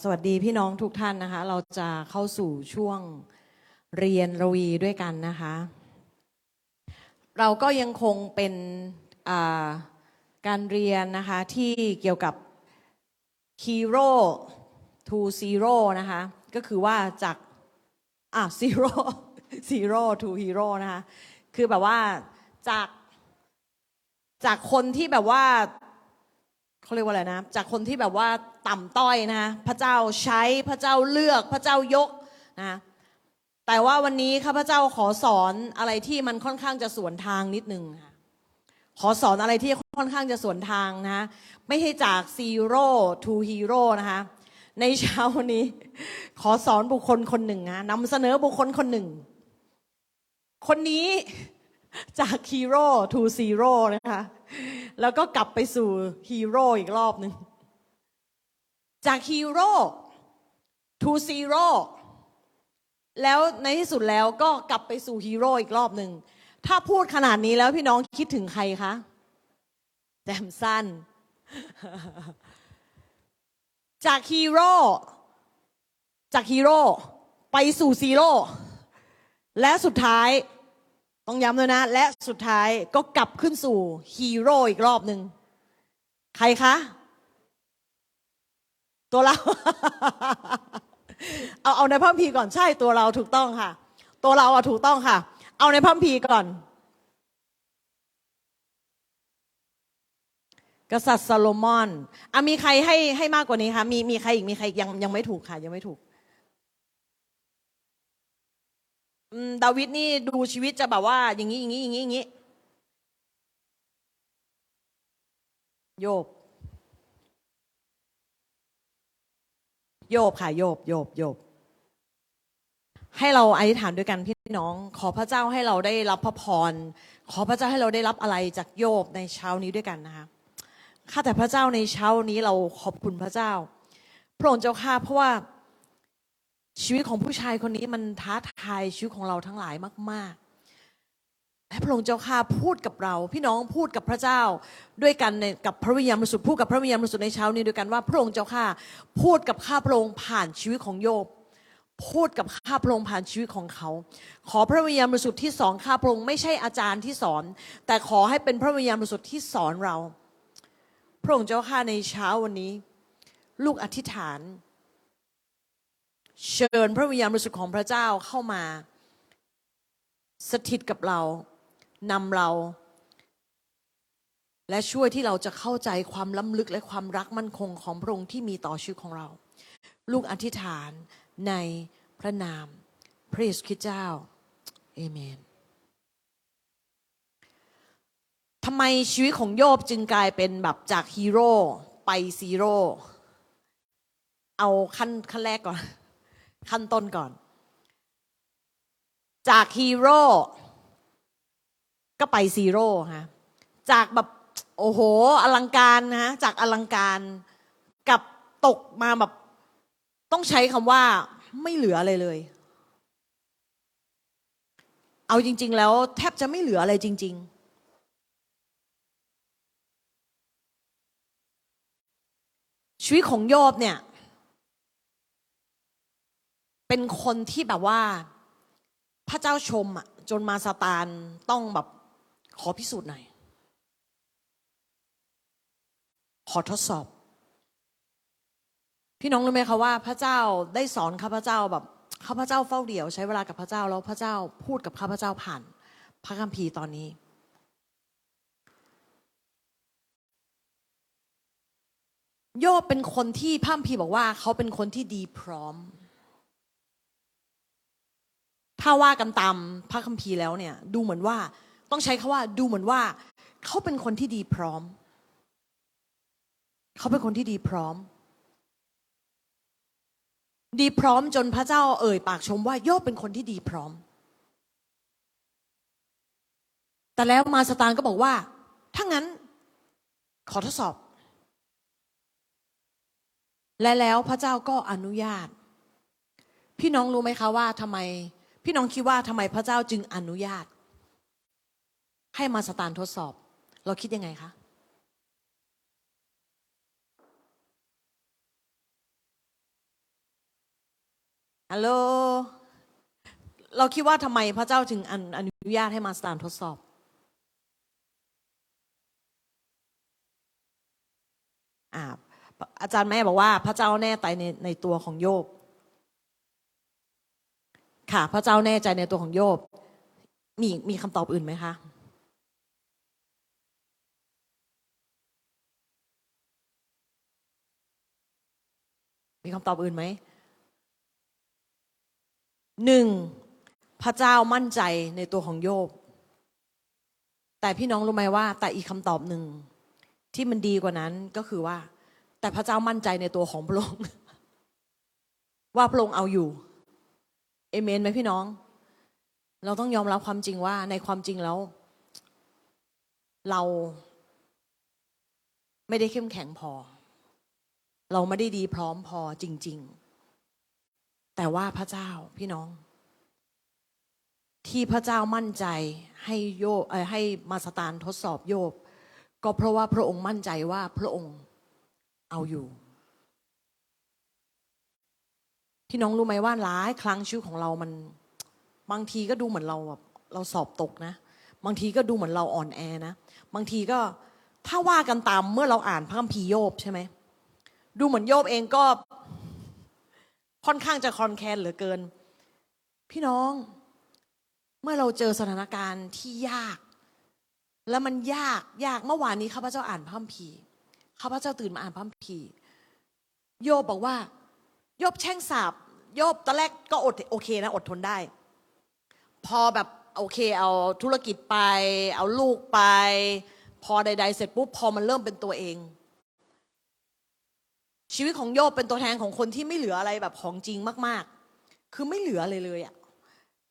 สวัสดีพี่น้องทุกท่านนะคะ เราจะเข้าสู่ช่วงเรียนรวีด้วยกันนะคะ เราก็ยังคงเป็นาการเรียนนะคะที่เกี่ยวกับ Hero to Zero นะคะ ก็คือว่าจากอะ Zero Zero to Hero นะคะ คือแบบว่าจากจากคนที่แบบว่า เขาเรียกว่าอะไรนะ จากคนที่แบบว่าต่ำต้อยนะ พระเจ้าใช้พระเจ้าเลือกพระเจ้ายกนะ แต่ว่าวันนี้ข้าพเจ้าขอสอนอะไรที่มันค่อนข้างจะสวนทางนิดนึงค่ะขอสอนอะไรที่ค่อนข้างจะสวนทางนะ ไม่ใช่จาก zero to hero นะคะ ในเช้าวันนี้ ขอสอนบุคคลคนหนึ่งนะนำเสนอบุคคลคนหนึ่ง คนนี้ จาก hero to zero นะคะ แล้วก็กลับไปสู่ฮีโร่อีกรอบหนึ่ง จากฮีโร่ to zero แล้วในที่สุดแล้วก็กลับไปสู่ฮีโร่อีกรอบหนึ่ง ถ้าพูดขนาดนี้แล้วพี่น้องคิดถึงใครคะแจมสั้น จากฮีโร่จากฮีโร่ไปสู่ซีโร่และสุดท้าย ต้องย้ำเลยนะ และสุดท้ายก็กลับขึ้นสู่ฮีโร่อีกรอบหนึ่งใครคะ ตัวเรา เอาเอาในพัมพีก่อนใช่ตัวเราถูกต้องค่ะ ตัวเราอะถูกต้องค่ะ เอาในพัมพีก่อน กษัตริย์ซาโลมอนอะมีใครให้ให้มากกว่านี้คะมีมีใครอีกมีใครอีกยังยังไม่ถูกค่ะ ยังไม่ถูก อืมดาวิดนี่ดูชีวิตจะแบบว่า อย่างนี้อย่างนี้อย่างนี้อย่างนี้โยบ โยบค่ะ โยบโยบโยบให้เราอธิษฐานด้วยกันพี่น้อง ขอพระเจ้าให้เราได้รับพระพร ขอพระเจ้าให้เราได้รับอะไรจากโยบในเช้านี้ด้วยกันนะคะข้าแต่พระเจ้าในเช้านี้เราขอบคุณพระเจ้า พระองค์เจ้าข้าเพราะว่า ชีวิตของผู้ชายคนนี้มันท้าทายชีวิตของเราทั้งหลายมาก ๆ และพระองค์เจ้าข้าพูดกับเรา พี่น้องพูดกับพระเจ้าด้วยกันในกับพระวิญญาณบริสุทธิ์พูดกับพระวิญญาณบริสุทธิ์ในเช้านี้ด้วยกันว่าพระองค์เจ้าข้าพูดกับข้าพระองค์ผ่านชีวิตของโยบพูดกับข้าพระองค์ผ่านชีวิตของเขา ขอพระวิญญาณบริสุทธิ์ที่สอนข้าพระองค์ไม่ใช่อาจารย์ที่สอน แต่ขอให้เป็นพระวิญญาณบริสุทธิ์ที่สอนเรา พระองค์เจ้าข้าในเช้าวันนี้ ลูกอธิษฐาน เชิญพระวิญญาณบริสุทธิ์ของพระเจ้าเข้ามา สถิตกับเรานำเรา และช่วยที่เราจะเข้าใจความล้ำลึกและความรักมั่นคงของพระองค์ที่มีต่อชีวิตของเรา ลูกอธิษฐานในพระนาม พระเยซูคริสต์เจ้าเอเมนทำไมชีวิตของโยบจึงกลายเป็นแบบจากฮีโร่ไปซีโร่เอาขั้นขั้นแรกก่อน ขั้นต้นก่อน จากฮีโร่ก็ไปซีโร่ฮะจากแบบโอ้โห อลังการนะฮะจากอลังการกับตกมาแบบ ต้องใช้คำว่าไม่เหลืออะไรเลย เอาจริง ๆ แล้ว แทบจะไม่เหลืออะไรจริง ๆชีวิตของโยบเนี่ย เป็นคนที่แบบว่า พระเจ้าชมอะ จนมาสตานต้องแบบขอพิสูจน์หน่อย ขอทดสอบ พี่น้องรู้ไหมคะว่า พระเจ้าได้สอนข้าพเจ้าแบบข้าพเจ้าเฝ้าเดี่ยวใช้เวลากับพระเจ้าแล้วพระเจ้าพูดกับข้าพเจ้าผ่าน พระคัมภีร์ตอนนี้ โยบเป็นคนที่พระคัมภีร์บอกว่า เขาเป็นคนที่ดีพร้อม ถ้าว่ากันตามพระคัมภีร์แล้วเนี่ย ดูเหมือนว่าต้องใช้คาว่าดูเหมือนว่า เขาเป็นคนที่ดีพร้อม เขาเป็นคนที่ดีพร้อม ดีพร้อมจนพระเจ้าเอ่ยปากชมว่าโยบเป็นคนที่ดีพร้อม แต่แล้วมาสตานก็บอกว่า ถ้างั้นขอทดสอบ และแล้วพระเจ้าก็อนุญาต พี่น้องรู้ไหมคะว่าทำไม พี่น้องคิดว่าทำไมพระเจ้าจึงอนุญาต ให้มาสตานทดสอบ เราคิดยังไงคะฮัลโหลเราคิดว่าทำไมพระเจ้าถึงอนุญาตให้มาสตานทดสอบอ่าอาจารย์แม่บอกว่าพระเจ้าแน่ใจในในตัวของโยบ ค่ะ พระเจ้าแน่ใจในตัวของโยบ มีมีคำตอบอื่นไหมคะ มีคำตอบอื่นไหมหนึ่งพระเจ้ามั่นใจในตัวของโยบ แต่พี่น้องรู้ไหมว่า แต่อีกคำตอบหนึ่งที่มันดีกว่านั้นก็คือว่า แต่พระเจ้ามั่นใจในตัวของพระองค์ว่าพระองค์เอาอยู่ เอเมนไหมพี่น้อง เราต้องยอมรับความจริงว่าในความจริงแล้ว เรา ไม่ได้เข้มแข็งพอ เราไม่ได้ดีพร้อมพอจริง ๆ แต่ว่าพระเจ้าพี่น้อง ที่พระเจ้ามั่นใจให้โยบเออให้มาสตานทดสอบโยบ ก็เพราะว่าพระองค์มั่นใจว่าพระองค์เอาอยู่ พี่น้องรู้ไหมว่าหลายครั้งชีวิตของเรามัน บางทีก็ดูเหมือนเราแบบเราสอบตกนะ บางทีก็ดูเหมือนเราอ่อนแอนะบางทีก็ถ้าว่ากันตามเมื่อเราอ่านพระคัมภีร์โยบใช่ไหมดูเหมือนโยบเองก็ ค่อนข้างจะคอนแคนเหลือเกิน พี่น้อง เมื่อเราเจอสถานการณ์ที่ยาก แล้วมันยากยากเมื่อวานนี้ข้าพเจ้าอ่านพระคัมภีร์ข้าพเจ้าตื่นมาอ่านพระคัมภีร์โยบบอกว่า โยบแช่งสาบ โยบตอนแรกก็อดโอเคนะ อดทนได้ พอแบบโอเค เอาธุรกิจไป เอาลูกไป พอใด ๆ เสร็จปุ๊บพอมันเริ่มเป็นตัวเอง ชีวิตของโยบเป็นตัวแทนของคนที่ไม่เหลืออะไรแบบของจริงมาก ๆ คือไม่เหลืออะไรเลยอะ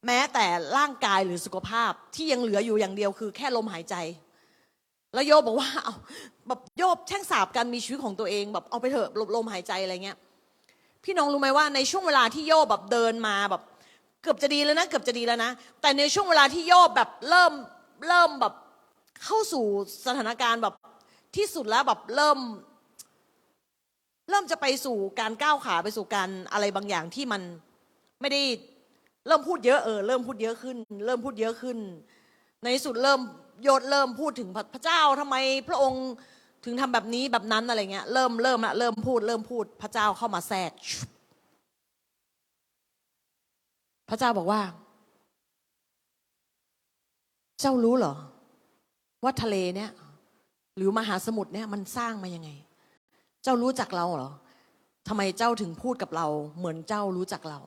แม้แต่ร่างกายหรือสุขภาพที่ยังเหลืออยู่อย่างเดียวคือแค่ลมหายใจ แล้วโยบบอกว่าเอาแบบโยบแช่งสาบกันมีชีวิตของตัวเองแบบเอาไปเถอะลมลมหายใจอะไรเงี้ย พี่น้องรู้ไหมว่าในช่วงเวลาที่โยบแบบเดินมาแบบเกือบจะดีแล้วนะเกือบจะดีแล้วนะ แต่ในช่วงเวลาที่โยบแบบเริ่มเริ่มแบบเข้าสู่สถานการณ์แบบที่สุดแล้วแบบเริ่ม เริ่มจะไปสู่การก้าวขาไปสู่การอะไรบางอย่างที่มันไม่ได้เริ่มพูดเยอะเออเริ่มพูดเยอะขึ้น เริ่มพูดเยอะขึ้น ในสุดเริ่มโยดเริ่มพูดถึงพระพระเจ้าทำไมพระองค์ ถึงทำแบบนี้แบบนั้นอะไรเงี้ยเริ่มเริ่มละเริ่มพูด เริ่มพูด พระเจ้าเข้ามาแทรก พระเจ้าบอกว่า เจ้ารู้เหรอ ว่าทะเลเนี่ย หรือมหาสมุทรเนี่ยมันสร้างมายังไง เจ้ารู้จักเราเหรอทำไมเจ้าถึงพูดกับเรา เหมือนเจ้ารู้จักเรา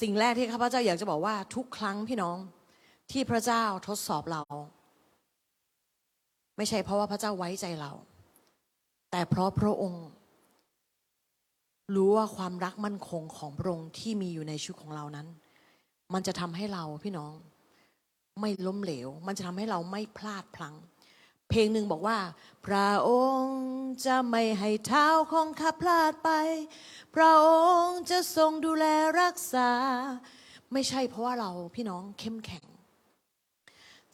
สิ่งแรกที่ข้าพเจ้าอยากจะบอกว่าทุกครั้งพี่น้องที่พระเจ้าทดสอบเรา ไม่ใช่เพราะว่าพระเจ้าไว้ใจเรา แต่เพราะพระองค์ รู้ว่าความรักมั่นคงของพระองค์ที่มีอยู่ในชีวิตของเรานั้น มันจะทำให้เราพี่น้อง ไม่ล้มเหลว มันจะทำให้เราไม่พลาดพลั้งเพลงหนึ่งบอกว่า พระองค์จะไม่ให้เท้าของข้าพลาดไป พระองค์จะทรงดูแลรักษา ไม่ใช่เพราะว่าเราพี่น้องเข้มแข็ง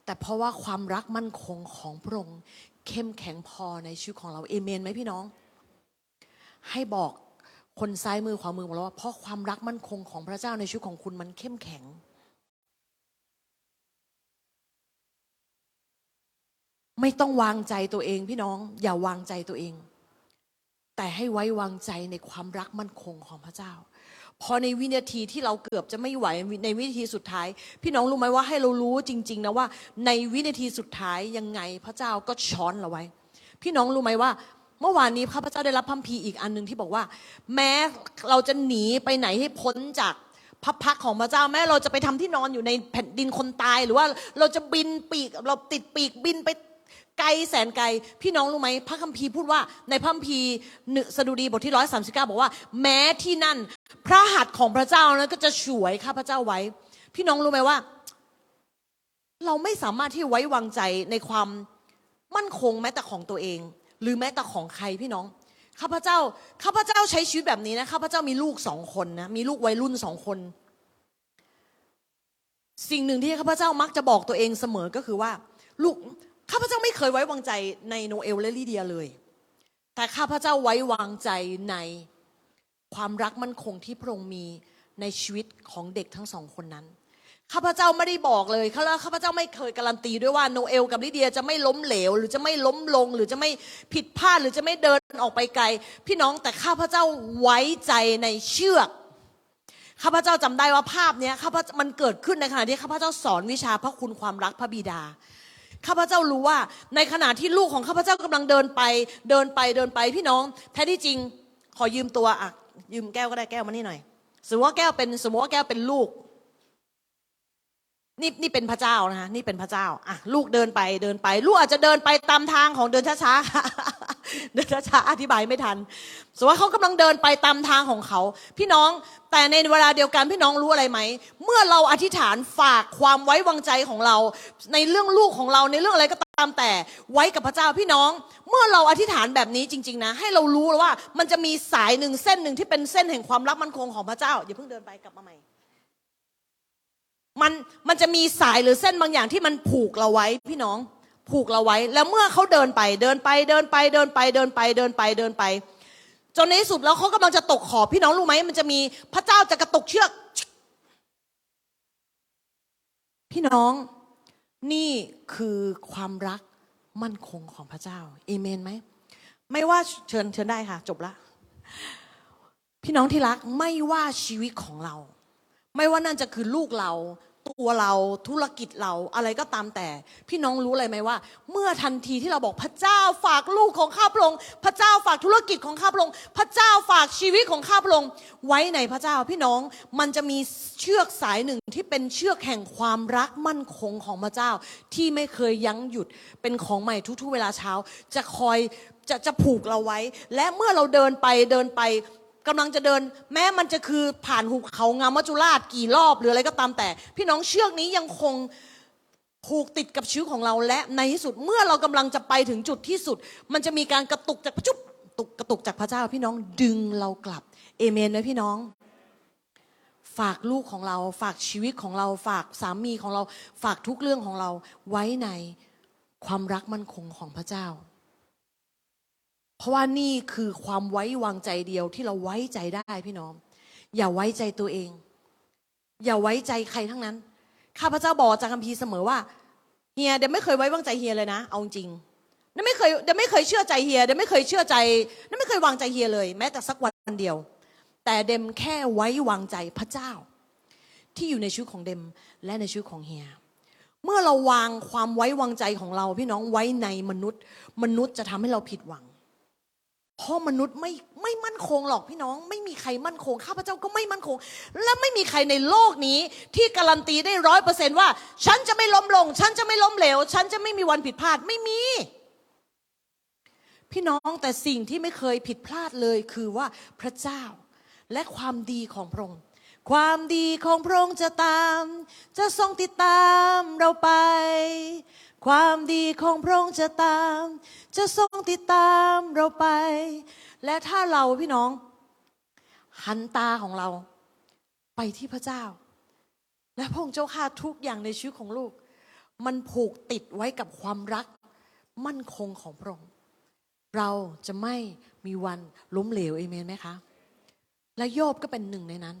แต่เพราะว่าความรักมั่นคงของพระองค์เข้มแข็งพอในชีวิตของเราเอเมนไหมพี่น้อง ให้บอกคนซ้ายมือขวามือบอกเราว่าเพราะความรักมั่นคงของพระเจ้าในชีวิตของคุณมันเข้มแข็ง ไม่ต้องวางใจตัวเองพี่น้อง อย่าวางใจตัวเอง แต่ให้ไว้วางใจในความรักมั่นคงของพระเจ้า พอในวินาทีที่เราเกือบจะไม่ไหวในวินาทีสุดท้าย พี่น้องรู้ไหมว่าให้เรารู้จริง ๆ นะว่า ในวินาทีสุดท้ายยังไงพระเจ้าก็ช้อนเราไว้ พี่น้องรู้ไหมว่า เมื่อวานนี้ข้าพเจ้าได้รับพัมพีอีกอันหนึ่งที่บอกว่า แม้เราจะหนีไปไหนให้พ้นจากพระพักข์ของพระเจ้าแม้เราจะไปทำที่นอนอยู่ในแผ่นดินคนตาย หรือว่าเราจะบินปีกเราติดปีกบินไป ไกลแสนไกล พี่น้องรู้ไหมพระคัมภีร์พูดว่าในพระคัมภีร์หนึ่งสดุดีบทที่ร้อยสามสิบเก้าบอกว่า แม้ที่นั่น พระหัตถ์ของพระเจ้านั้นก็จะช่วยข้าพระเจ้าไว้ พี่น้องรู้ไหมว่า เราไม่สามารถที่ไว้วางใจในความมั่นคงแม้แต่ของตัวเอง หรือแม้แต่ของใครพี่น้องข้าพเจ้าข้าพเจ้าใช้ชีวิตแบบนี้นะข้าพเจ้ามีลูกสองคนนะมีลูกวัยรุ่นสองคน สิ่งหนึ่งที่ข้าพเจ้ามักจะบอกตัวเองเสมอก็คือว่า ลูก ข้าพเจ้าไม่เคยไว้วางใจในโนเอลและลิเดียเลย แต่ข้าพเจ้าไว้วางใจในความรักมั่นคงที่พระองค์มีในชีวิตของเด็กทั้งสองคนนั้น ข้าพเจ้าไม่ได้บอกเลยข้าข้าพเจ้าไม่เคยการันตีด้วยว่าโนเอลกับลิเดียจะไม่ล้มเหลว หรือจะไม่ล้มลง หรือจะไม่ผิดพลาดหรือจะไม่เดินออกไปไกล พี่น้องแต่ข้าพเจ้าไว้ใจในเชือกข้าพเจ้าจำได้ว่าภาพเนี้ยข้าพมันเกิดขึ้นในขณะที่ข้าพเจ้าสอนวิชาพระคุณความรักพระบิดา ข้าพเจ้ารู้ว่า ในขณะที่ลูกของข้าพเจ้ากำลังเดินไป เดินไปเดินไปพี่น้อง แท้ที่จริงขอยืมตัวอะยืมแก้วก็ได้แก้วมานี่หน่อย สมมติว่าแก้วเป็นสมมติว่าแก้วเป็นลูกนี่นี่เป็นพระเจ้านะคะนี่เป็นพระเจ้าอะลูกเดินไปเดินไป ลูกอาจจะเดินไปตามทางของเดินช้าๆ เดินช้าอธิบายไม่ทันสมมติว่าเขากำลังเดินไปตามทางของเขา พี่น้องแต่ในเวลาเดียวกันพี่น้องรู้อะไรไหม เมื่อเราอธิษฐานฝากความไว้วางใจของเรา ในเรื่องลูกของเราในเรื่องอะไรก็ตามแต่ไว้กับพระเจ้าพี่น้อง เมื่อเราอธิษฐานแบบนี้จริง ๆ นะ ให้เรารู้ว่ามันจะมีสายหนึ่งเส้นหนึ่งที่เป็นเส้นแห่งความรักมั่นคงของพระเจ้าอย่าเพิ่งเดินไปกลับมาใหม่มันมันจะมีสายหรือเส้นบางอย่างที่มันผูกเราไว้พี่น้อง ผูกเราไว้ แล้วเมื่อเขาเดินไปเดินไปเดินไปเดินไปเดินไปเดินไปเดินไป จนในสุดแล้วเขากำลังจะตกขอบพี่น้องรู้ไหมมันจะมีพระเจ้าจะกระตุกเชือก พี่น้องนี่คือความรักมั่นคงของพระเจ้าเอเมนไหมไม่ว่าเชิญเชิญได้ค่ะ จบละ พี่น้องที่รักไม่ว่าชีวิตของเรา ไม่ว่านั่นจะคือลูกเรา ตัวเราธุรกิจเราอะไรก็ตามแต่ พี่น้องรู้อะไรไหมว่า เมื่อทันทีที่เราบอกพระเจ้าฝากลูกของข้าพระองค์พระเจ้าฝากธุรกิจของข้าพระองค์พระเจ้าฝากชีวิตของข้าพระองค์ไว้ในพระเจ้าพี่น้องมันจะมีเชือกสายหนึ่งที่เป็นเชือกแห่งความรักมั่นคงของพระเจ้า ที่ไม่เคยยั้งหยุดเป็นของใหม่ทุกๆ เวลาเช้า จะคอยจะจะผูกเราไว้ และเมื่อเราเดินไปเดินไป กำลังจะเดิน แม้มันจะคือผ่านหุบเขางามมัจจุราชกี่รอบหรืออะไรก็ตามแต่ พี่น้องเชือกนี้ยังคงผูกติดกับชีวิตของเราและในที่สุดเมื่อเรากำลังจะไปถึงจุดที่สุด มันจะมีการกระตุกจากจุ๊บตุกกระตุกจากพระเจ้าพี่น้องดึงเรากลับเอเมนไหมพี่น้อง ฝากลูกของเรา ฝากชีวิตของเรา ฝากสามีของเรา ฝากทุกเรื่องของเราไว้ในความรักมั่นคงของพระเจ้า เพราะว่านี่คือความไว้วางใจเดียวที่เราไว้ใจได้พี่น้อง อย่าไว้ใจตัวเอง อย่าไว้ใจใครทั้งนั้น ข้าพเจ้าบอกจากคัมภีร์เสมอว่าเฮียเดมไม่เคยไว้วางใจเฮียเลยนะ เอาจริงเดมไม่เคยเดมไม่เคยเชื่อใจเฮียเดมไม่เคยเชื่อใจเดมไม่เคยวางใจเฮียเลย แม้แต่สักวันเดียว แต่เดมแค่ไว้วางใจพระเจ้า ที่อยู่ในชีวิตของเดมและในชีวิตของเฮียเมื่อเราวางความไว้วางใจของเราพี่น้องไว้ในมนุษย์ มนุษย์จะทำให้เราผิดหวัง เพราะมนุษย์ไม่ไม่มั่นคงหรอกพี่น้อง ไม่มีใครมั่นคง ข้าพเจ้าก็ไม่มั่นคง และไม่มีใครในโลกนี้ ที่การันตีได้ร้อยเปอร์เซนต์ว่า ฉันจะไม่ล้มลง ฉันจะไม่ล้มเหลว ฉันจะไม่มีวันผิดพลาดไม่มี พี่น้องแต่สิ่งที่ไม่เคยผิดพลาดเลยคือว่าพระเจ้าและความดีของพระองค์ความดีของพระองค์จะตาม จะทรงติดตามเราไป ความดีของพระองค์จะตาม จะทรงติดตามเราไป และถ้าเราพี่น้อง หันตาของเรา ไปที่พระเจ้า และพระองค์เจ้าข้าทุกอย่างในชีวิตของลูก มันผูกติดไว้กับความรัก มั่นคงของพระองค์เราจะไม่มีวันล้มเหลวเอเมนไหมคะ และโยบก็เป็นหนึ่งในนั้น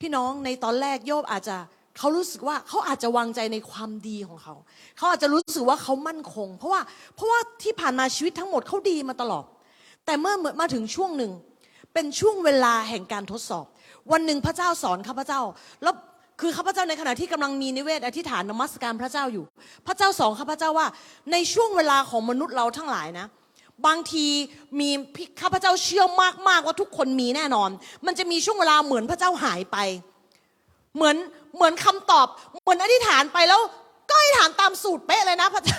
พี่น้องในตอนแรกโยบอาจจะ เขารู้สึกว่าเขาอาจจะวางใจในความดีของเขา เขาอาจจะรู้สึกว่าเขามั่นคง เพราะว่าเพราะว่าที่ผ่านมาชีวิตทั้งหมดเขาดีมาตลอด แต่เมื่อมาถึงช่วงหนึ่ง เป็นช่วงเวลาแห่งการทดสอบ วันหนึ่งพระเจ้าสอนข้าพเจ้า แล้วคือข้าพเจ้าในขณะที่กำลังมีนิเวศอธิษฐานนมัสการพระเจ้าอยู่ พระเจ้าสอนข้าพเจ้าว่า ในช่วงเวลาของมนุษย์เราทั้งหลายนะบางทีมีข้าพเจ้าเชื่อมากๆว่าทุกคนมีแน่นอน มันจะมีช่วงเวลาเหมือนพระเจ้าหายไป เหมือน เหมือนคำตอบ เหมือนอธิษฐานไปแล้ว ก็อธิษฐานตามสูตรเป๊ะเลยนะพระเจ้า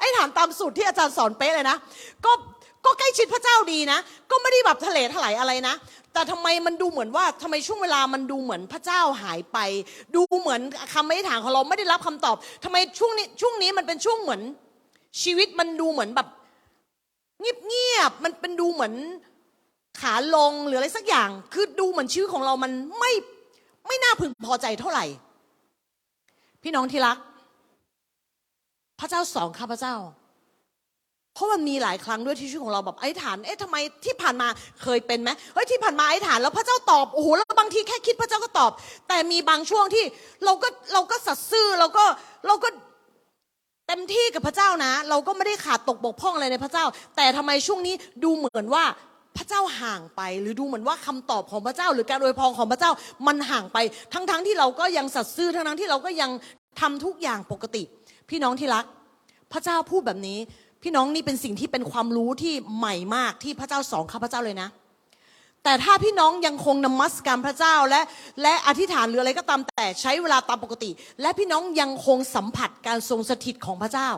อธิษฐานตามสูตรที่อาจารย์สอนเป๊ะเลยนะ ก็ก็ใกล้ชิดพระเจ้าดีนะ ก็ไม่ได้แบบทะเลถลายอะไรนะ แต่ทำไมมันดูเหมือนว่าทำไมช่วงเวลามันดูเหมือนพระเจ้าหายไป ดูเหมือนคำอธิษฐานของเราไม่ได้รับคำตอบทำไมช่วงนี้ช่วงนี้มันเป็นช่วงเหมือนชีวิตมันดูเหมือนแบบเงียบๆมันเป็นดูเหมือนขาลงหรืออะไรสักอย่าง คือดูเหมือนชีวิตของเรามันไม่ ไม่น่าพึงพอใจเท่าไหร่ พี่น้องที่รัก พระเจ้าสอนข้าพเจ้า เพราะมันมีหลายครั้งด้วยที่ชีวิตของเราแบบไอ้ฐาน เอ๊ะทำไมที่ผ่านมาเคยเป็นไหมเฮ้ยที่ผ่านมาไอ้ฐานแล้วพระเจ้าตอบโอ้โหแล้วบางทีแค่คิดพระเจ้าก็ตอบ แต่มีบางช่วงที่เราก็เราก็สัตย์ซื่อเราก็เราก็เต็มที่กับพระเจ้านะ เราก็ไม่ได้ขาดตกบกพร่องอะไรในพระเจ้า แต่ทำไมช่วงนี้ดูเหมือนว่า พระเจ้าห่างไป หรือดูเหมือนว่าคำตอบของพระเจ้า หรือการอวยพรของพระเจ้ามันห่างไป ทั้งๆที่เราก็ยังสัตย์ซื่อทั้งๆที่เราก็ยังทำทุกอย่างปกติ พี่น้องที่รัก พระเจ้าพูดแบบนี้ พี่น้องนี่เป็นสิ่งที่เป็นความรู้ที่ใหม่มากที่พระเจ้าสอนข้าพเจ้าเลยนะ แต่ถ้าพี่น้องยังคงนมัสการพระเจ้าและและอธิษฐานหรืออะไรก็ตามแต่ใช้เวลาตามปกติ และพี่น้องยังคงสัมผัสการทรงสถิตของพระเจ้า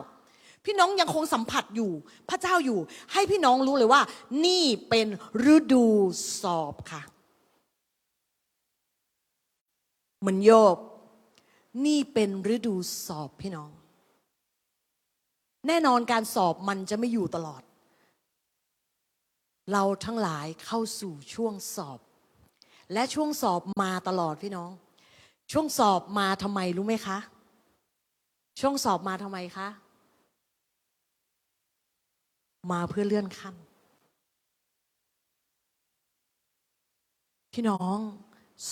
พี่น้องยังคงสัมผัสอยู่ พระเจ้าอยู่ ให้พี่น้องรู้เลยว่า นี่เป็นฤดูสอบค่ะ เหมือนโยบ นี่เป็นฤดูสอบพี่น้อง แน่นอนการสอบมันจะไม่อยู่ตลอด เราทั้งหลายเข้าสู่ช่วงสอบ และช่วงสอบมาตลอดพี่น้อง ช่วงสอบมาทำไมรู้ไหมคะ ช่วงสอบมาทำไมคะ มาเพื่อเลื่อนขั้น พี่น้อง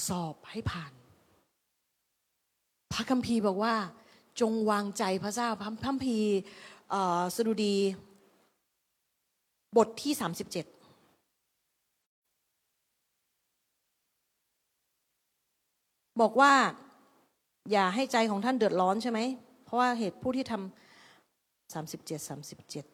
สอบให้ผ่าน พระคัมภีร์บอกว่า จงวางใจพระเจ้าพระคัมภีร์สดุดี บทที่37บอกว่าอย่าให้ใจของท่านเดือดร้อนใช่ไหม เพราะว่าเหตุผู้ที่ทำสามสิบเจ็ดสามสิบเจ็ด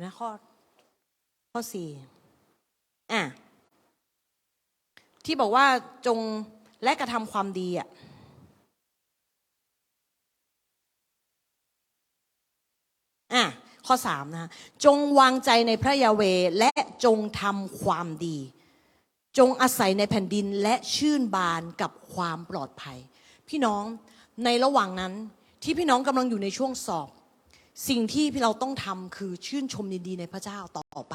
นะข้อข้อสี่อะที่บอกว่าจงและกระทำความดีอะอะข้อสามนะจงวางใจในพระยาเวและจงทำความดี จงอาศัยในแผ่นดินและชื่นบานกับความปลอดภัย พี่น้องในระหว่างนั้นที่พี่น้องกำลังอยู่ในช่วงสอบ สิ่งที่เราต้องทำคือชื่นชมยินดีในพระเจ้าต่อไป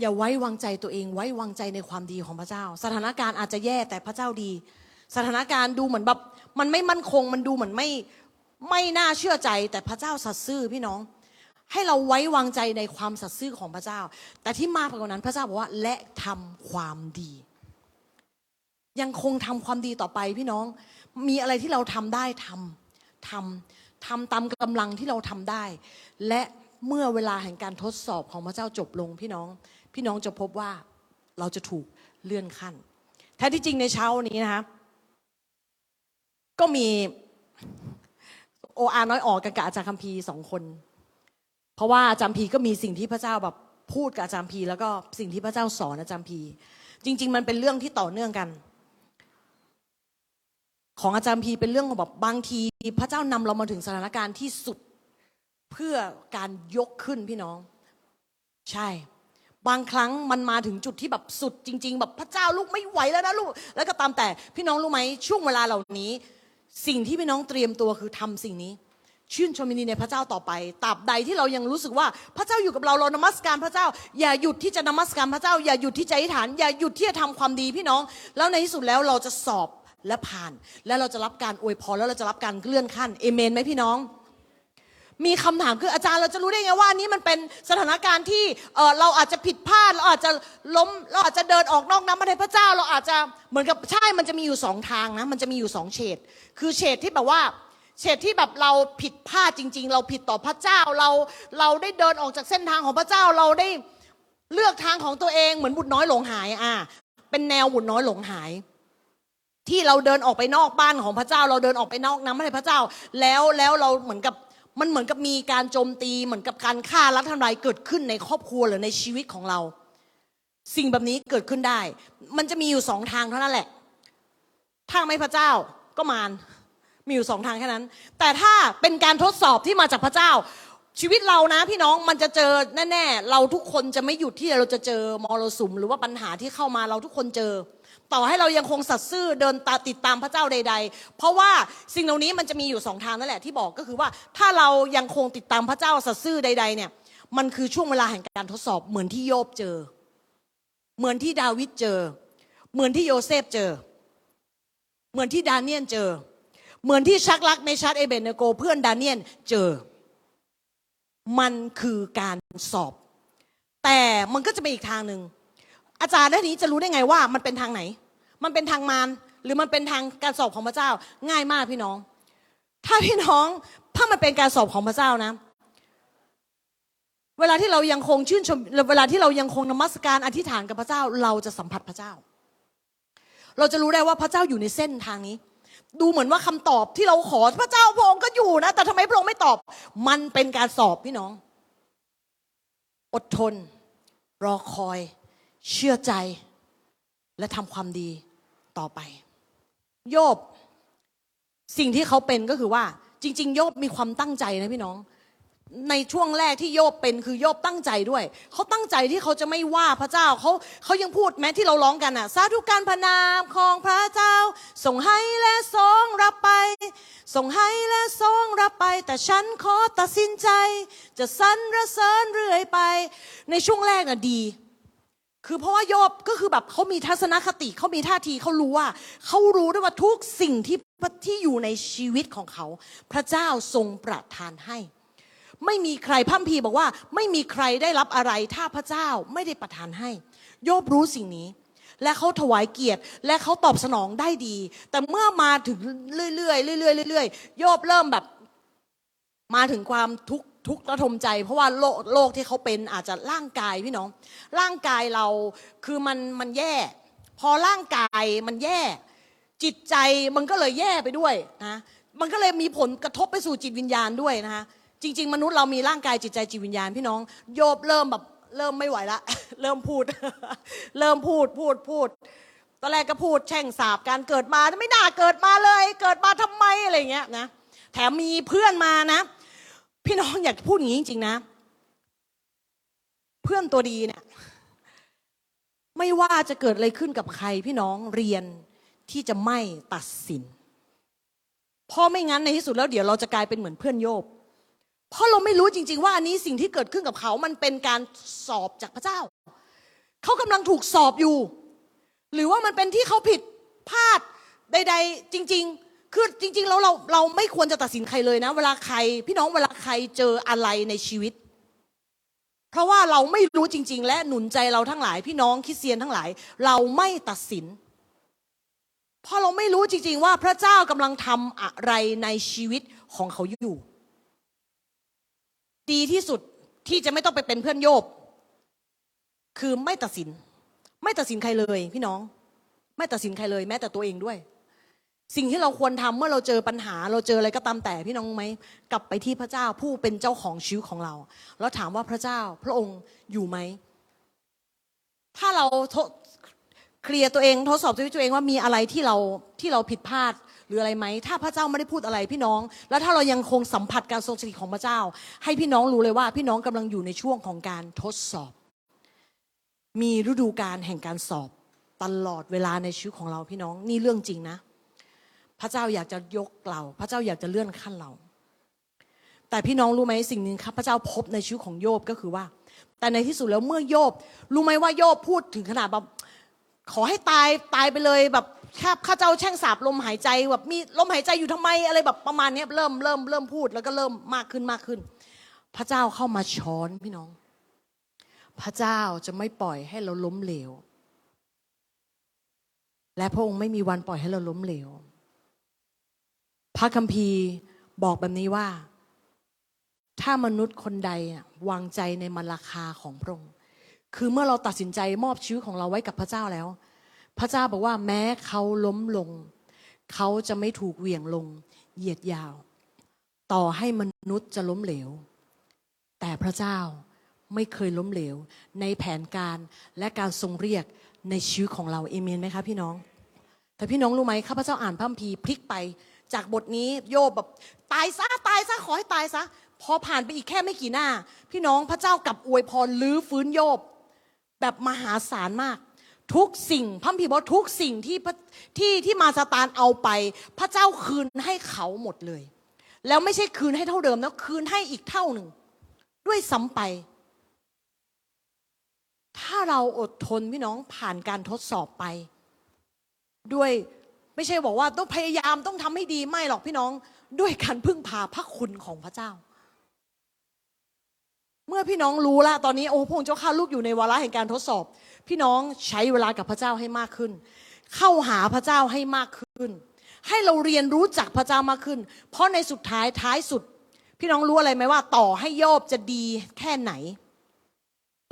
อย่าไว้วางใจตัวเอง ไว้วางใจในความดีของพระเจ้า สถานการณ์อาจจะแย่แต่พระเจ้าดี สถานการณ์ดูเหมือนแบบมันไม่มั่นคง มันดูเหมือนไม่ไม่น่าเชื่อใจแต่พระเจ้าสัตย์ซื่อพี่น้อง ให้เราไว้วางใจในความสัตย์ซื่อของพระเจ้า แต่ที่มากไปกว่านั้นพระเจ้าบอกว่า และทำความดี ยังคงทำความดีต่อไปพี่น้อง มีอะไรที่เราทำได้ทำทำ ทำตามกำลังที่เราทำได้ และเมื่อเวลาแห่งการทดสอบของพระเจ้าจบลงพี่น้อง พี่น้องจะพบว่าเราจะถูกเลื่อนขั้น แท้ที่จริงในเช้านี้นะคะก็มีโออาน้อยออกกันกับอาจารย์คัมภีร์สองคน เพราะว่าอาจารย์พีก็มีสิ่งที่พระเจ้าแบบพูดกับอาจารย์พีแล้วก็สิ่งที่พระเจ้าสอนอาจารย์พีจริง ๆ มันเป็นเรื่องที่ต่อเนื่องกัน ของอาจารย์พีเป็นเรื่องของแบบบางทีพระเจ้านำเรามาถึงสถานการณ์ที่สุดเพื่อการยกขึ้นพี่น้อง ใช่ บางครั้งมันมาถึงจุดที่แบบสุดจริง ๆ แบบพระเจ้าลูกไม่ไหวแล้วนะลูก แล้วก็ตามแต่พี่น้องรู้ไหมช่วงเวลาเหล่านี้ สิ่งที่พี่น้องเตรียมตัวคือทำสิ่งนี้ ชื่นชมยินดีในพระเจ้าต่อไปตราบใดที่เรายังรู้สึกว่าพระเจ้าอยู่กับเราเรานมัสการพระเจ้า อย่าหยุดที่จะนมัสการพระเจ้า อย่าหยุดที่จะอธิษฐาน อย่าหยุดที่จะทำความดีพี่น้อง แล้วในที่สุดแล้วเราจะสอบ และผ่าน และเราจะรับการอวยพรแล้วเราจะรับการเลื่อนขั้นเอเมนไหมพี่น้อง มีคำถามคืออาจารย์เราจะรู้ได้ไงว่านี่มันเป็นสถานการณ์ที่เราอาจจะผิดพลาดเราอาจจะล้มเราอาจจะเดินออกนอกน้ำมันในพระเจ้า เราอาจจะเหมือนกับใช่มันจะมีอยู่สองทางนะมันจะมีอยู่สองเฉดคือเฉดที่แบบว่าเฉดที่แบบเราผิดพลาดจริง ๆ เราผิดต่อพระเจ้าเราเราได้เดินออกจากเส้นทางของพระเจ้าเราได้เลือกทางของตัวเองเหมือนบุตรน้อยหลงหายอะเป็นแนวบุตรน้อยหลงหาย ที่เราเดินออกไปนอกบ้านของพระเจ้า เราเดินออกไปนอกน้ำให้พระเจ้า แล้วแล้วเราเหมือนกับมันเหมือนกับมีการโจมตีเหมือนกับการฆ่าและทำลายเกิดขึ้นในครอบครัวหรือในชีวิตของเรา สิ่งแบบนี้เกิดขึ้นได้ มันจะมีอยู่สองทางเท่านั้นแหละทางไม่พระเจ้าก็มารมีอยู่สองทางแค่นั้น แต่ถ้าเป็นการทดสอบที่มาจากพระเจ้า ชีวิตเรานะพี่น้องมันจะเจอแน่ๆเราทุกคนจะไม่หยุดที่เราจะเจอมรสุมหรือว่าปัญหาที่เข้ามาเราทุกคนเจอ ต่อให้เรายังคงสัตย์ซื่อเดินตาติดตามพระเจ้าใด ๆ เพราะว่าสิ่งเหล่านี้มันจะมีอยู่สองทางนั่นแหละที่บอกก็คือว่าถ้าเรายังคงติดตามพระเจ้าสัตย์ซื่อใด ๆ เนี่ยมันคือช่วงเวลาแห่งการทดสอบเหมือนที่โยบเจอ เหมือนที่ดาวิดเจอ เหมือนที่โยเซฟเจอ เหมือนที่ดาเนียนเจอ เหมือนที่ชักลักเมชัดเอเบนเนโก เพื่อนดาเนียนเจอ มันคือการสอบ แต่มันก็จะเป็นอีกทางหนึ่ง อาจารย์ด้านนี้จะรู้ได้ไงว่ามันเป็นทางไหน มันเป็นทางมารหรือมันเป็นทางการสอบของพระเจ้าง่ายมากพี่น้อง ถ้าพี่น้องถ้ามันเป็นการสอบของพระเจ้านะ เวลาที่เรายังคงชื่นชมเวลาที่เรายังคงนมัสการอธิษฐานกับพระเจ้า เราจะสัมผัสพระเจ้า เราจะรู้ได้ว่าพระเจ้าอยู่ในเส้นทางนี้ ดูเหมือนว่าคำตอบที่เราขอพระเจ้าพระองค์ก็อยู่นะ แต่ทำไมพระองค์ไม่ตอบ มันเป็นการสอบพี่น้อง อดทน รอคอย เชื่อใจและทำความดีต่อไป โยบ สิ่งที่เขาเป็นก็คือว่า จริง ๆ โยบมีความตั้งใจนะพี่น้อง ในช่วงแรกที่โยบเป็นคือโยบตั้งใจด้วย เขาตั้งใจที่เขาจะไม่ว่าพระเจ้าเขาเขายังพูดแม้ที่เราร้องกันอะสาธุการพนามของพระเจ้า ส่งให้และทรงรับไป ส่งให้และทรงรับไป แต่ฉันขอตัดสินใจ จะสรรเสริญเรื่อยไป ในช่วงแรกน่ะดี คือเพราะว่าโยบก็คือแบบเขามีทัศนคติเขามีท่าทีเขารู้ว่าเขารู้ด้วยว่าทุกสิ่งที่ที่อยู่ในชีวิตของเขา พระเจ้าทรงประทานให้ ไม่มีใครพร่ำพีบอกว่า ไม่มีใครได้รับอะไร ถ้าพระเจ้าไม่ได้ประทานให้ โยบรู้สิ่งนี้ และเขาถวายเกียรติ และเขาตอบสนองได้ดี แต่เมื่อมาถึงเรื่อยๆเรื่อยๆเรื่อยๆโยบเริ่มแบบ มาถึงความทุกข์ทุกข์ระทมใจ เพราะว่าโรคโรคที่เขาเป็นอาจจะร่างกายพี่น้อง ร่างกายเราคือมันมันแย่ พอร่างกายมันแย่ จิตใจมันก็เลยแย่ไปด้วยนะมันก็เลยมีผลกระทบไปสู่จิตวิญญาณด้วยนะคะจริง ๆ มนุษย์เรามีร่างกายจิตใจจิตวิญญาณพี่น้อง โยบเริ่มแบบเริ่มไม่ไหวละ เริ่มพูด เริ่มพูดพูดพูดตอนแรกก็พูดแช่งสาบการเกิดมาไม่น่าเกิดมาเลย เกิดมาทำไมอะไรเงี้ยนะแถมมีเพื่อนมานะ พี่น้องอยากพูดอย่างนี้จริงๆนะ เพื่อนตัวดีเนี่ยไม่ว่าจะเกิดอะไรขึ้นกับใคร พี่น้องเรียนที่จะไม่ตัดสินเพราะไม่งั้นในที่สุดแล้วเดี๋ยวเราจะกลายเป็นเหมือนเพื่อนโยบ เพราะเราไม่รู้จริง ๆ ว่าอันนี้สิ่งที่เกิดขึ้นกับเขา มันเป็นการสอบจากพระเจ้า เขากำลังถูกสอบอยู่ หรือว่ามันเป็นที่เขาผิดพลาดใด ๆ จริง ๆ คือจริงๆแล้วเราเราไม่ควรจะตัดสินใครเลยนะ เวลาใคร พี่น้องเวลาใครเจออะไรในชีวิต เพราะว่าเราไม่รู้จริง ๆ และหนุนใจเราทั้งหลาย พี่น้องคริสเตียนทั้งหลาย เราไม่ตัดสิน เพราะเราไม่รู้จริง ๆ ว่าพระเจ้ากำลังทำอะไรในชีวิตของเขาอยู่ ดีที่สุดที่จะไม่ต้องไปเป็นเพื่อนโยบ คือไม่ตัดสิน ไม่ตัดสินใครเลย พี่น้อง ไม่ตัดสินใครเลย แม้แต่ตัวเองด้วย สิ่งที่เราควรทำเมื่อเราเจอปัญหา เราเจออะไรก็ตามแต่พี่น้องไหมกลับไปที่พระเจ้าผู้เป็นเจ้าของชีวิตของเรา แล้วถามว่าพระเจ้าพระองค์อยู่ไหม ถ้าเราทดเคลียร์ตัวเองทดสอบชีวิตตัวเองว่ามีอะไรที่เราที่เราผิดพลาดหรืออะไรไหม ถ้าพระเจ้าไม่ได้พูดอะไรพี่น้อง แล้วถ้าเรายังคงสัมผัสการทรงสถิตของพระเจ้า ให้พี่น้องรู้เลยว่าพี่น้องกำลังอยู่ในช่วงของการทดสอบ มีฤดูการแห่งการสอบตลอดเวลาในชีวิตของเราพี่น้องนี่เรื่องจริงนะ พระเจ้าอยากจะยกเรา พระเจ้าอยากจะเลื่อนขั้นเรา แต่พี่น้องรู้ไหมสิ่งหนึ่งครับพระเจ้าพบในชีวิตของโยบก็คือว่า แต่ในที่สุดแล้วเมื่อโยบ รู้ไหมว่าโยบพูดถึงขนาดแบบขอให้ตายตายไปเลยแบบข้าข้าเจ้าแช่งสาบลมหายใจแบบมีลมหายใจอยู่ทำไมอะไรแบบประมาณนี้เริ่มเริ่มเริ่มพูดแล้วก็เริ่มมากขึ้นมากขึ้น พระเจ้าเข้ามาช้อนพี่น้อง พระเจ้าจะไม่ปล่อยให้เราล้มเหลว และพระองค์ไม่มีวันปล่อยให้เราล้มเหลว พระคัมภีร์บอกแบบนี้ว่า ถ้ามนุษย์คนใดวางใจในมันราคาของพระองค์คือเมื่อเราตัดสินใจมอบชีวิตของเราไว้กับพระเจ้าแล้ว พระเจ้าบอกว่าแม้เขาล้มลง เขาจะไม่ถูกเหวี่ยงลง เหยียดยาว ต่อให้มนุษย์จะล้มเหลว แต่พระเจ้าไม่เคยล้มเหลว ในแผนการและการทรงเรียกในชีวิตของเราเอเมนไหมคะพี่น้อง แต่พี่น้องรู้ไหมข้าพเจ้าอ่านพระคัมภีร์พลิกไป จากบทนี้โยบแบบตายซะตายซะขอให้ตายซะพอผ่านไปอีกแค่ไม่กี่หน้า พี่น้องพระเจ้ากลับอวยพรลื้อฟื้นโยบ แบบมหาศาลมาก ทุกสิ่งพระคัมภีบอกทุกสิ่งที่ที่ที่มาสตานเอาไป พระเจ้าคืนให้เขาหมดเลย แล้วไม่ใช่คืนให้เท่าเดิมนะคืนให้อีกเท่าหนึ่ง ด้วยซ้ำไป ถ้าเราอดทนพี่น้องผ่านการทดสอบไป ด้วย ไม่ใช่บอกว่าต้องพยายามต้องทำให้ดีไม่หรอกพี่น้อง ด้วยการพึ่งพาพระคุณของพระเจ้า เมื่อพี่น้องรู้แล้วตอนนี้โอ้พงเจ้าข้าลูกอยู่ในวาระแห่งการทดสอบ พี่น้องใช้เวลากับพระเจ้าให้มากขึ้น เข้าหาพระเจ้าให้มากขึ้น ให้เราเรียนรู้จักพระเจ้ามากขึ้น เพราะในสุดท้ายท้ายสุด พี่น้องรู้อะไรไหมว่า ต่อให้โยบจะดีแค่ไหน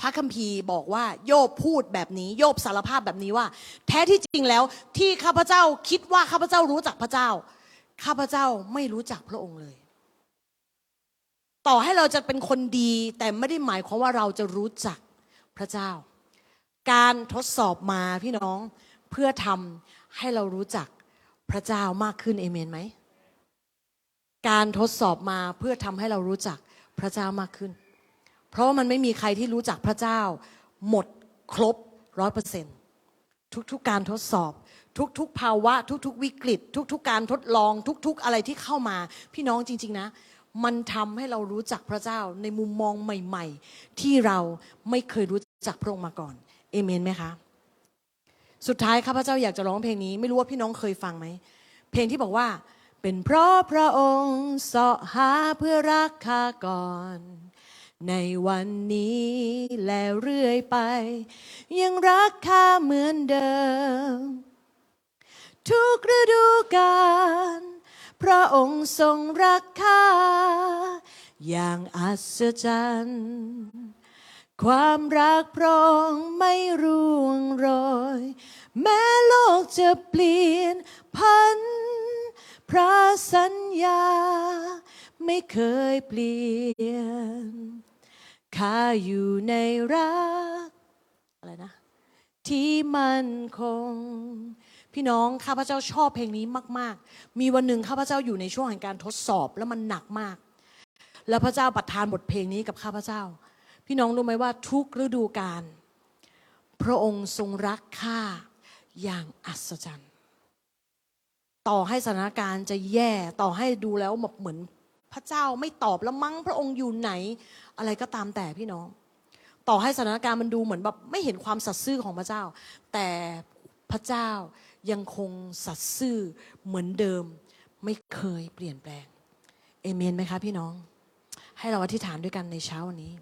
พระคัมภีร์บอกว่าโยบพูดแบบนี้โยบสารภาพแบบนี้ว่า แท้ที่จริงแล้วที่ข้าพเจ้าคิดว่าข้าพเจ้ารู้จักพระเจ้า ข้าพเจ้าไม่รู้จักพระองค์เลย ต่อให้เราจะเป็นคนดีแต่ไม่ได้หมายความว่าเราจะรู้จักพระเจ้า การทดสอบมาพี่น้องเพื่อทำให้เรารู้จักพระเจ้ามากขึ้นเอเมนไหมการทดสอบมาเพื่อทำให้เรารู้จักพระเจ้ามากขึ้น เพราะมันไม่มีใครที่รู้จักพระเจ้า หมดครบร้อยเปอร์เซ็นทุกๆการทดสอบ ทุกๆภาวะ ทุกๆวิกฤต ทุกๆการทดลอง ทุกๆอะไรที่เข้ามา พี่น้องจริง ๆ นะ มันทำให้เรารู้จักพระเจ้าในมุมมองใหม่ ๆ ที่เราไม่เคยรู้จักพระองค์มาก่อนเอเมนไหมคะสุดท้ายข้าพเจ้าอยากจะร้องเพลงนี้ ไม่รู้ว่าพี่น้องเคยฟังไหมเพลงที่บอกว่า เป็นเพราะพระองค์เสาะหาเพื่อรักข้าก่อน ในวันนี้และเรื่อยไป ยังรักข้าเหมือนเดิม ทุกฤดูกาลพระองค์ทรงรักข้าอย่างอัศจรรย์ความรักพระองค์ไม่ร่วงโรย แม้โลกจะเปลี่ยนพัน พระสัญญาไม่เคยเปลี่ยน ข้าอยู่ในรักอะไรนะ ที่มันคง พี่น้องข้าพเจ้าชอบเพลงนี้มาก ๆ มีวันหนึ่งข้าพเจ้าอยู่ในช่วงแห่งการทดสอบแล้วมันหนักมาก แล้วพระเจ้าประทานบทเพลงนี้กับข้าพเจ้า พี่น้องรู้ไหมว่าทุกฤดูกาลพระองค์ทรงรักข้าอย่างอัศจรรย์ ต่อให้สถานการณ์จะแย่ต่อให้ดูแล้วแบบเหมือน พระเจ้าไม่ตอบแล้วมั้งพระองค์อยู่ไหน อะไรก็ตามแต่พี่น้อง ต่อให้สถานการณ์มันดูเหมือนแบบไม่เห็นความสัตย์ซื่อของพระเจ้า แต่พระเจ้ายังคงสัตย์ซื่อเหมือนเดิม ไม่เคยเปลี่ยนแปลงเอเมนไหมคะพี่น้อง ให้เราอธิษฐานด้วยกันในเช้าวันนี้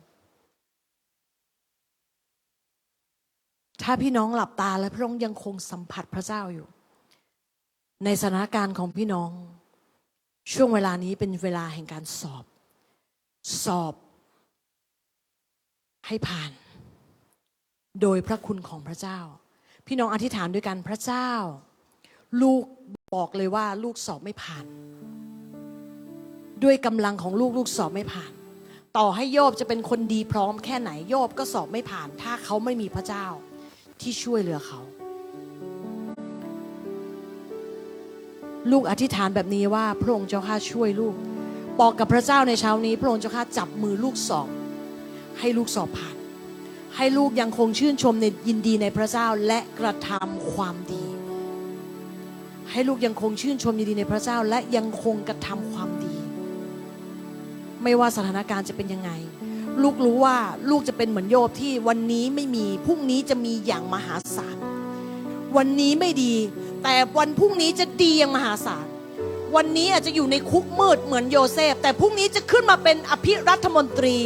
ถ้าพี่น้องหลับตาและพระองค์ยังคงสัมผัสพระเจ้าอยู่ ในสถานการณ์ของพี่น้อง ช่วงเวลานี้เป็นเวลาแห่งการสอบ สอบ ให้ผ่าน โดยพระคุณของพระเจ้า พี่น้องอธิษฐานด้วยกันพระเจ้า ลูกบอกเลยว่าลูกสอบไม่ผ่าน ด้วยกำลังของลูกลูกสอบไม่ผ่าน ต่อให้โยบจะเป็นคนดีพร้อมแค่ไหนโยบก็สอบไม่ผ่าน ถ้าเขาไม่มีพระเจ้าที่ช่วยเหลือเขา ลูกอธิษฐานแบบนี้ว่าพระองค์เจ้าข้าช่วยลูก บอกกับพระเจ้าในเช้านี้ พระองค์เจ้าข้าจับมือลูกสอบ ให้ลูกสอบผ่าน ให้ลูกยังคงชื่นชมในยินดีในพระเจ้าและกระทำความดี ให้ลูกยังคงชื่นชมยินดีในพระเจ้าและยังคงกระทำความดี ไม่ว่าสถานการณ์จะเป็นยังไง ลูกรู้ว่าลูกจะเป็นเหมือนโยบที่วันนี้ไม่มีพรุ่งนี้จะมีอย่างมหาศาลวันนี้ไม่ดี แต่วันพรุ่งนี้จะดีอย่างมหาศาลวันนี้อาจจะอยู่ในคุกมืดเหมือนโยเซฟ แต่พรุ่งนี้จะขึ้นมาเป็นอภิรัฐมนตรี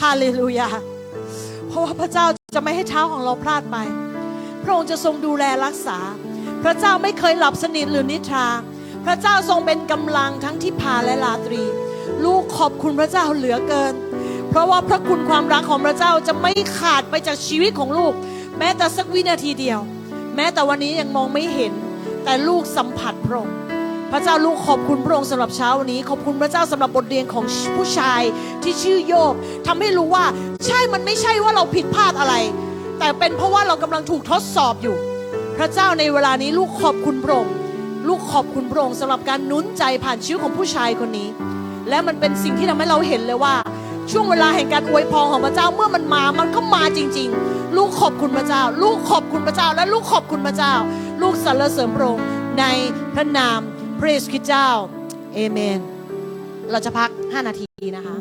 ฮาเลลูยา เพราะว่าพระเจ้าจะไม่ให้เท้าของเราพลาดไป พระองค์จะทรงดูแลรักษา พระเจ้าไม่เคยหลับสนิทหรือนิทรา พระเจ้าทรงเป็นกำลังทั้งที่พาและลาตรี ลูกขอบคุณพระเจ้าเหลือเกิน เพราะว่าพระคุณความรักของพระเจ้าจะไม่ขาดไปจากชีวิตของลูก แม้แต่สักวินาทีเดียว แม้แต่วันนี้ยังมองไม่เห็น แต่ลูกสัมผัสพระองค์ พระเจ้าลูกขอบคุณพระองค์สำหรับเช้าวันนี้ ขอบคุณพระเจ้าสำหรับบทเรียนของผู้ชายที่ชื่อโยบทำให้รู้ว่าใช่มันไม่ใช่ว่าเราผิดพลาดอะไร แต่เป็นเพราะว่าเรากำลังถูกทดสอบอยู่ พระเจ้าในเวลานี้ลูกขอบคุณพระองค์ลูกขอบคุณพระองค์สำหรับการนุนใจผ่านชีวิตของผู้ชายคนนี้ และมันเป็นสิ่งที่ทำให้เราเห็นเลยว่า ช่วงเวลาแห่งการอวยพรของพระเจ้าเมื่อมันมามันก็มาจริง ๆ ลูกขอบคุณพระเจ้า ลูกขอบคุณพระเจ้า และลูกขอบคุณพระเจ้า ลูกสรรเสริญพระองค์ในพระนาม พระเยซูคริสต์เจ้าเอเมน เราจะพัก 5 นาทีนะคะ